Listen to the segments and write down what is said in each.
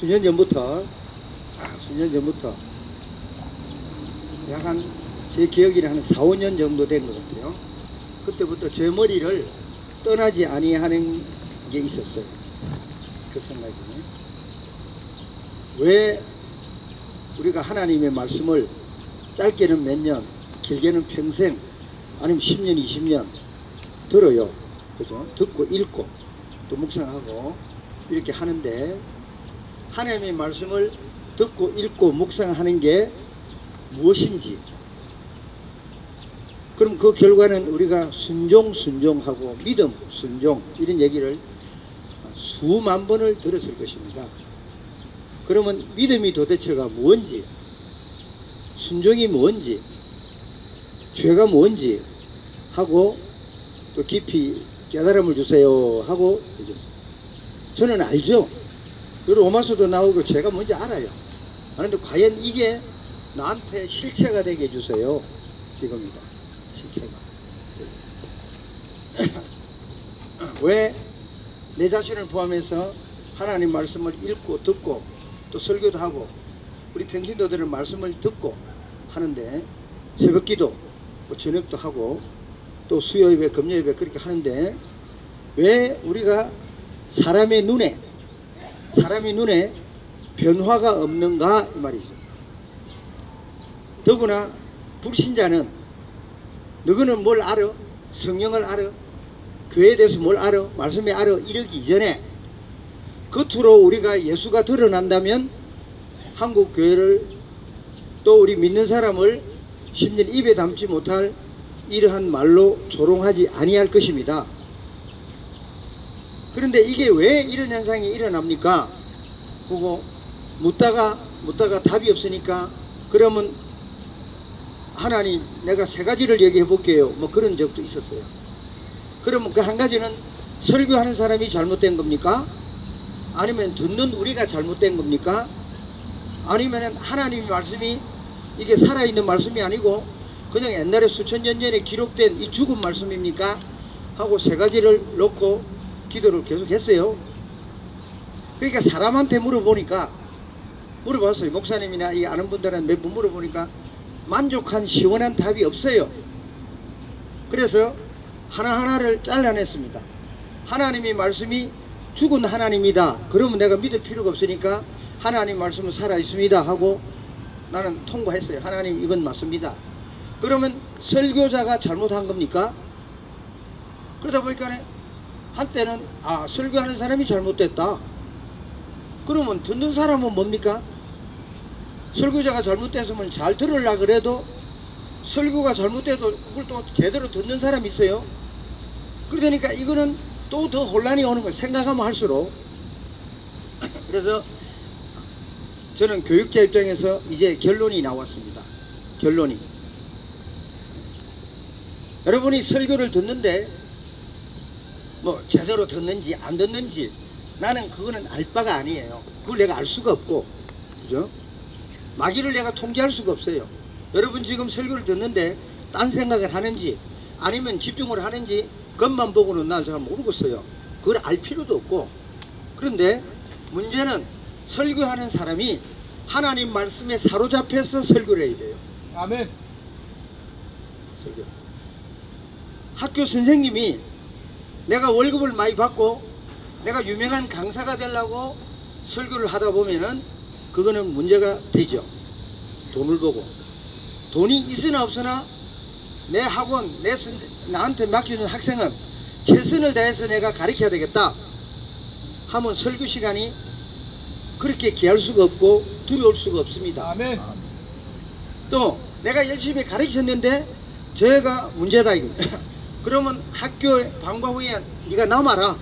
수년 전부터 아, 수년 전부터 약 한 제 기억에는 한 4, 5년 정도 된 것 같아요. 그때부터 제 머리를 떠나지 아니하는 게 있었어요. 그 생각이. 왜 우리가 하나님의 말씀을 짧게는 몇 년, 길게는 평생, 아니면 10년, 20년 들어요. 그죠? 듣고 읽고 또 묵상하고 이렇게 하는데 하나님의 말씀을 듣고 읽고 묵상하는 게 무엇인지 그럼 그 결과는 우리가 순종 순종하고 믿음 순종 이런 얘기를 수만 번을 들었을 것입니다. 그러면 믿음이 도대체가 뭔지 순종이 뭔지 죄가 뭔지 하고 또 깊이 깨달음을 주세요 하고. 저는 알죠. 그 로마서도 나오고 제가 뭔지 알아요. 그런데 과연 이게 나한테 실체가 되게 해주세요. 지금이다. 실체가. 왜 내 자신을 포함해서 하나님 말씀을 읽고 듣고 또 설교도 하고 우리 평신도들은 말씀을 듣고 하는데 새벽 기도 뭐 저녁도 하고 또 수요 예배 금요 예배 그렇게 하는데 왜 우리가 사람의 눈에 사람의 눈에 변화가 없는가 이 말이죠. 더구나 불신자는 너희는 뭘 알아? 성령을 알아? 교회에 대해서 뭘 알아? 말씀에 알아? 이러기 이전에 겉으로 우리가 예수가 드러난다면 한국 교회를 또 우리 믿는 사람을 심지어 입에 담지 못할 이러한 말로 조롱하지 아니할 것입니다. 그런데 이게 왜 이런 현상이 일어납니까? 보고 묻다가 묻다가 답이 없으니까 그러면 하나님 내가 세 가지를 얘기해 볼게요. 뭐 그런 적도 있었어요. 그러면 그 한 가지는 설교하는 사람이 잘못된 겁니까? 아니면 듣는 우리가 잘못된 겁니까? 아니면 하나님의 말씀이 이게 살아있는 말씀이 아니고 그냥 옛날에 수천 년 전에 기록된 이 죽은 말씀입니까? 하고 세 가지를 놓고 기도를 계속 했어요. 그러니까 사람한테 물어보니까 물어봤어요. 목사님이나 이 아는 분들은 몇분 물어보니까 만족한 시원한 답이 없어요. 그래서 하나하나를 잘라냈습니다. 하나님의 말씀이 죽은 하나님이다. 그러면 내가 믿을 필요가 없으니까 하나님 말씀은 살아있습니다. 하고 나는 통과했어요. 하나님 이건 맞습니다. 그러면 설교자가 잘못한 겁니까? 그러다 보니까 한때는 아 설교하는 사람이 잘못됐다. 그러면 듣는 사람은 뭡니까? 설교자가 잘못됐으면 잘 들으려 그래도 설교가 잘못돼도 그걸 또 제대로 듣는 사람이 있어요. 그러니까 이거는 또 더 혼란이 오는 거예요. 생각하면 할수록. 그래서 저는 교육자 입장에서 이제 결론이 나왔습니다. 결론이. 여러분이 설교를 듣는데 뭐 제대로 듣는지 안 듣는지 나는 그거는 알 바가 아니에요. 그걸 내가 알 수가 없고 그죠? 마귀를 내가 통제할 수가 없어요. 여러분 지금 설교를 듣는데 딴 생각을 하는지 아니면 집중을 하는지 그것만 보고는 난 잘 모르겠어요. 그걸 알 필요도 없고 그런데 문제는 설교하는 사람이 하나님 말씀에 사로잡혀서 설교를 해야 돼요. 아멘. 설교. 학교 선생님이 내가 월급을 많이 받고 내가 유명한 강사가 되려고 설교를 하다 보면은 그거는 문제가 되죠. 돈을 보고. 돈이 있으나 없으나 내 학원, 내 선, 나한테 맡겨준 학생은 최선을 다해서 내가 가르쳐야 되겠다. 하면 설교 시간이 그렇게 귀할 수가 없고 두려울 수가 없습니다. 아멘. 또 내가 열심히 가르쳤는데 저희가 문제다 이거. 그러면 학교 방과 후에 네가 남아라.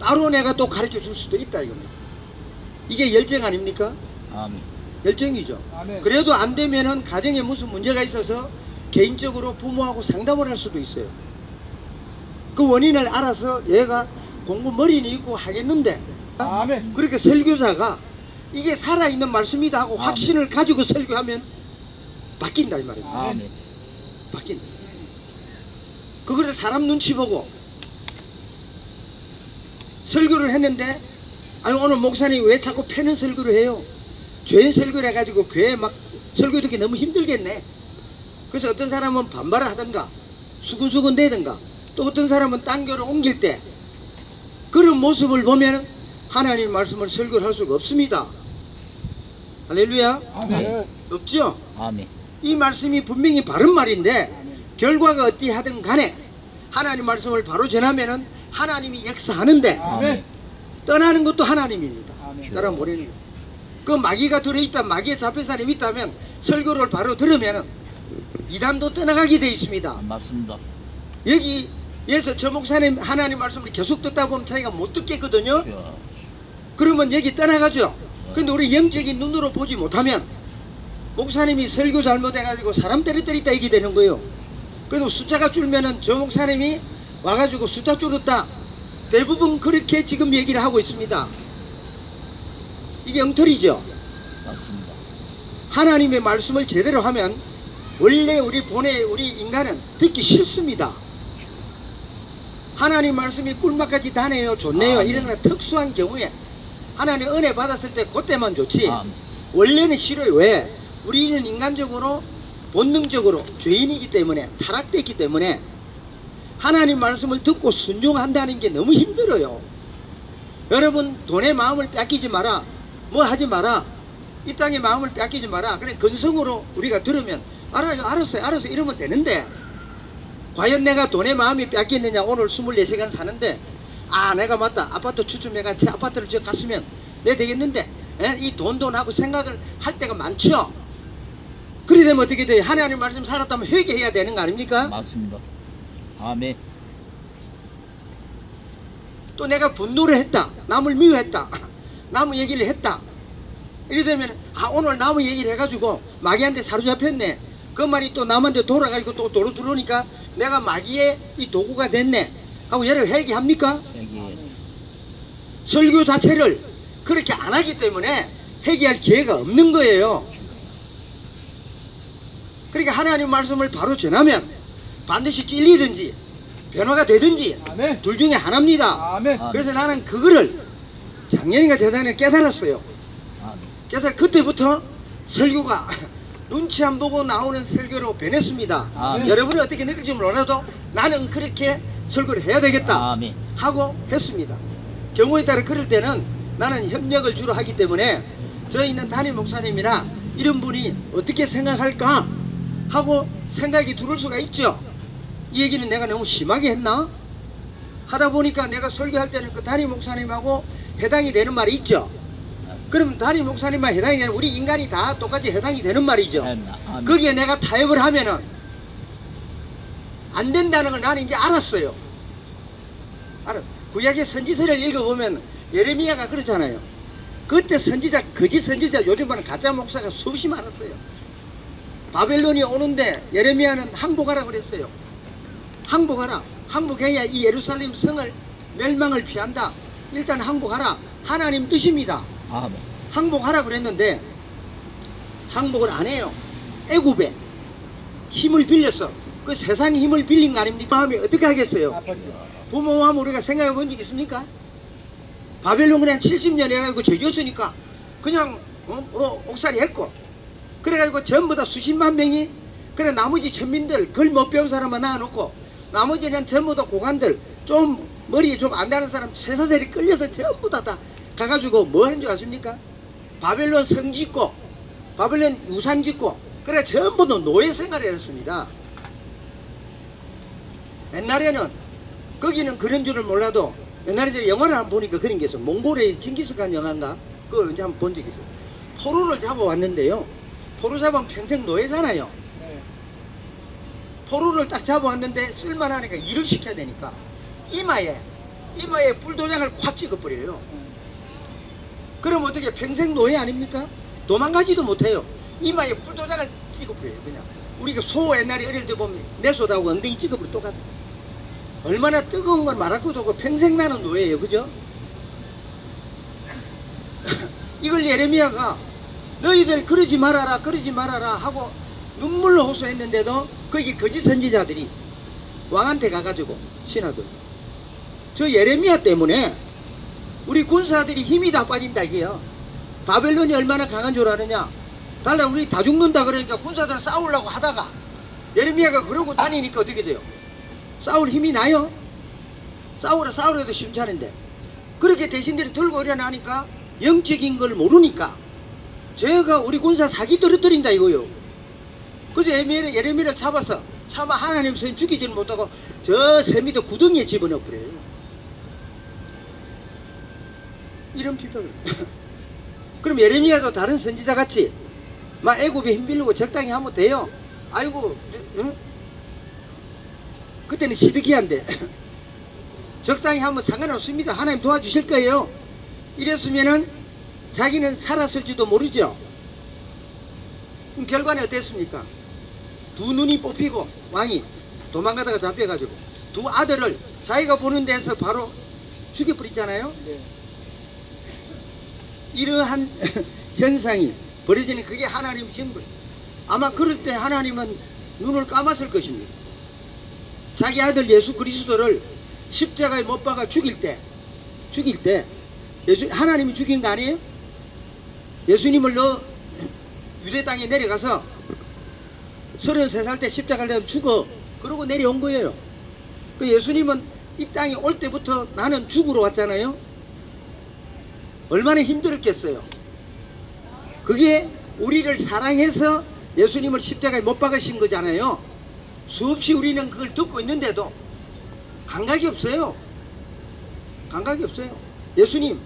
따로 내가 또 가르쳐 줄 수도 있다 이겁니다. 이게 열정 아닙니까? 아멘. 열정이죠. 아멘. 그래도 안 되면은 가정에 무슨 문제가 있어서 개인적으로 부모하고 상담을 할 수도 있어요. 그 원인을 알아서 얘가 공부 머리는 있고 하겠는데 아멘. 그렇게 설교자가 이게 살아있는 말씀이다 하고 아멘. 확신을 가지고 설교하면 바뀐다 이 말입니다. 아멘. 바뀐다. 그거를 사람 눈치 보고 설교를 했는데 아니 오늘 목사님 왜 자꾸 패는 설교를 해요? 죄 설교를 해가지고 교회 막 설교 듣기 너무 힘들겠네. 그래서 어떤 사람은 반발을 하든가 수근수근 대든가 또 어떤 사람은 딴 교를 옮길 때 그런 모습을 보면 하나님 말씀을 설교를 할 수가 없습니다. 할렐루야. 아멘. 없죠? 아멘. 이 말씀이 분명히 바른 말인데 결과가 어찌하든 간에 하나님 말씀을 바로 전하면은 하나님이 역사하는데 아멘. 떠나는 것도 하나님입니다. 따라 모르는 거. 그 마귀가 들어있다 마귀에 잡힌 사람이 있다면 설교를 바로 들으면은 이단도 떠나가게 돼 있습니다. 아, 맞습니다. 여기에서 저 목사님 하나님 말씀을 계속 듣다 보면 자기가 못 듣겠거든요. 야, 그러면 여기 떠나가죠. 근데 우리 영적인 눈으로 보지 못하면 목사님이 설교 잘못해가지고 사람 때리 때리다 이게 되는 거예요. 그래도 숫자가 줄면은 저 목사님이 와가지고 숫자 줄었다. 대부분 그렇게 지금 얘기를 하고 있습니다. 이게 엉터리죠. 맞습니다. 하나님의 말씀을 제대로 하면 원래 우리 본의 우리 인간은 듣기 싫습니다. 하나님 말씀이 꿀맛까지 다네요, 좋네요. 아멘. 이런 거 특수한 경우에 하나님 은혜 받았을 때 그때만 좋지. 아멘. 원래는 싫어요. 왜? 우리는 인간적으로 본능적으로 죄인이기 때문에 타락됐기 때문에 하나님 말씀을 듣고 순종한다는 게 너무 힘들어요. 여러분 돈의 마음을 뺏기지 마라. 뭐 하지 마라. 이 땅의 마음을 뺏기지 마라. 그래 근성으로 우리가 들으면 알아요. 알았어요. 알았어요. 이러면 되는데 과연 내가 돈의 마음이 뺏겼느냐 오늘 24시간 사는데 아 내가 맞다 아파트 추첨해가 제 아파트를 저 갔으면 내 되겠는데 예? 이 돈돈하고 생각을 할 때가 많죠 그래 되면 어떻게 돼요 하나님 말씀 살았다면 회개해야 되는 거 아닙니까 맞습니다. 아멘. 또 내가 분노를 했다 남을 미워했다 나무 얘기를 했다 이래 되면 아 오늘 나무 얘기를 해가지고 마귀한테 사로잡혔네 그 말이 또 남한테 돌아가지고 또 도로 들어오니까 내가 마귀의 이 도구가 됐네 하고 얘를 회개합니까? 여기 설교 자체를 그렇게 안 하기 때문에 회개할 기회가 없는 거예요. 그러니까 하나님 말씀을 바로 전하면 반드시 찔리든지 변화가 되든지 아멘. 둘 중에 하나입니다. 아멘. 그래서 나는 그거를 작년인가 재작년에 깨달았어요. 그래서 그때부터 설교가 눈치 안 보고 나오는 설교로 변했습니다. 아멘. 여러분이 어떻게 느낄지 몰라도 나는 그렇게 설교를 해야 되겠다. 아멘. 하고 했습니다. 경우에 따라 그럴 때는 나는 협력을 주로 하기 때문에 저희 있는 담임 목사님이나 이런 분이 어떻게 생각할까 하고 생각이 들을 수가 있죠. 이 얘기는 내가 너무 심하게 했나? 하다 보니까 내가 설교할 때는 그 담임 목사님하고 해당이 되는 말이 있죠. 그럼 담임 목사님만 해당이 되는 우리 인간이 다 똑같이 해당이 되는 말이죠. 아멘. 아멘. 거기에 내가 타협을 하면은 안 된다는 걸 나는 이제 알았어요. 알아. 구약의 선지서를 읽어보면 예레미야가 그렇잖아요. 그때 선지자, 거짓 선지자, 요즘은 가짜 목사가 수없이 많았어요. 바벨론이 오는데 예레미야는 항복하라 그랬어요. 항복하라. 항복해야 이 예루살렘 성을 멸망을 피한다. 일단 항복하라. 하나님 뜻입니다. 아멘. 항복하라 그랬는데 항복을 안 해요. 애굽에 힘을 빌려서 그 세상 힘을 빌린 거 아닙니까? 마음이 어떻게 하겠어요? 아버지. 부모 마음 우리가 생각해 본 적 있습니까? 바벨론 그냥 70년 해가지고 죄졌으니까 그냥 어? 어, 옥살이 했고 그래가지고 전부 다 수십만 명이 그래 나머지 천민들 글 못 배운 사람만 낳아놓고 나머지는 전부 다 고관들 좀 머리 좀안 다는 사람 쇠사슬이 끌려서 전부 다 다 가가지고 뭐 하는 줄 아십니까? 바벨론 성 짓고 바벨론 우상 짓고 그래 전부 다 노예 생활을 했습니다. 옛날에는 거기는 그런 줄을 몰라도 옛날에 저 영화를 한번 보니까 그런 게 있어. 몽골의 징기스칸 영화인가? 그걸 이제 한번 본 적이 있어요. 포로를 잡아왔는데요. 포로 잡으면 평생 노예잖아요. 네. 포로를 딱 잡아왔는데 쓸만하니까 일을 시켜야 되니까 이마에 이마에 불도장을 콱 찍어버려요. 그럼 어떻게 평생 노예 아닙니까? 도망가지도 못해요. 이마에 불도장을 찍어버려요. 그냥 우리가 소 옛날에 어릴 때 보면 내 소다고 엉덩이 찍어버려 똑같아. 얼마나 뜨거운 걸 말할 것도 없고 평생 나는 노예예요. 그죠? 이걸 예레미야가 너희들 그러지 말아라 그러지 말아라 하고 눈물로 호소했는데도 거기 거짓 선지자들이 왕한테 가가지고 신하들 저 예레미야 때문에 우리 군사들이 힘이 다 빠진다 이게요. 바벨론이 얼마나 강한 줄 아느냐? 달라 우리 다 죽는다 그러니까 군사들 싸우려고 하다가 예레미야가 그러고 다니니까 어떻게 돼요? 싸울 힘이 나요? 싸우라 싸우라도 심찮은데 그렇게 대신들이 들고 일어나니까 영적인 걸 모르니까 제가 우리 군사 사기 떨어뜨린다 이거요. 그래서 예레미야를, 예레미야를 잡아서 차마 하나님 선 죽이지는 못하고 저 세미도 구덩이에 집어넣어 그래요. 이런 비평을. 그럼 예레미야도 다른 선지자 같이 막 애굽에 힘 빌리고 적당히 하면 돼요. 아이고, 응? 그때는 시드기한데 적당히 하면 상관없습니다. 하나님 도와주실 거예요. 이랬으면은 자기는 살았을지도 모르죠. 그럼 결과는 어땠습니까? 두 눈이 뽑히고 왕이 도망가다가 잡혀가지고 두 아들을 자기가 보는 데서 바로 죽여버리잖아요. 이러한 현상이 벌어지는 그게 하나님 신분. 아마 그럴 때 하나님은 눈을 감았을 것입니다. 자기 아들 예수 그리스도를 십자가에 못 박아 죽일 때, 죽일 때 예수 하나님이 죽인 거 아니에요? 예수님을 너 유대 땅에 내려가서 33살 때 십자가를 죽어 그러고 내려온 거예요. 그 예수님은 이 땅에 올 때부터 나는 죽으러 왔잖아요. 얼마나 힘들었겠어요. 그게 우리를 사랑해서 예수님을 십자가에 못 박으신 거잖아요. 수없이 우리는 그걸 듣고 있는데도 감각이 없어요. 감각이 없어요. 예수님,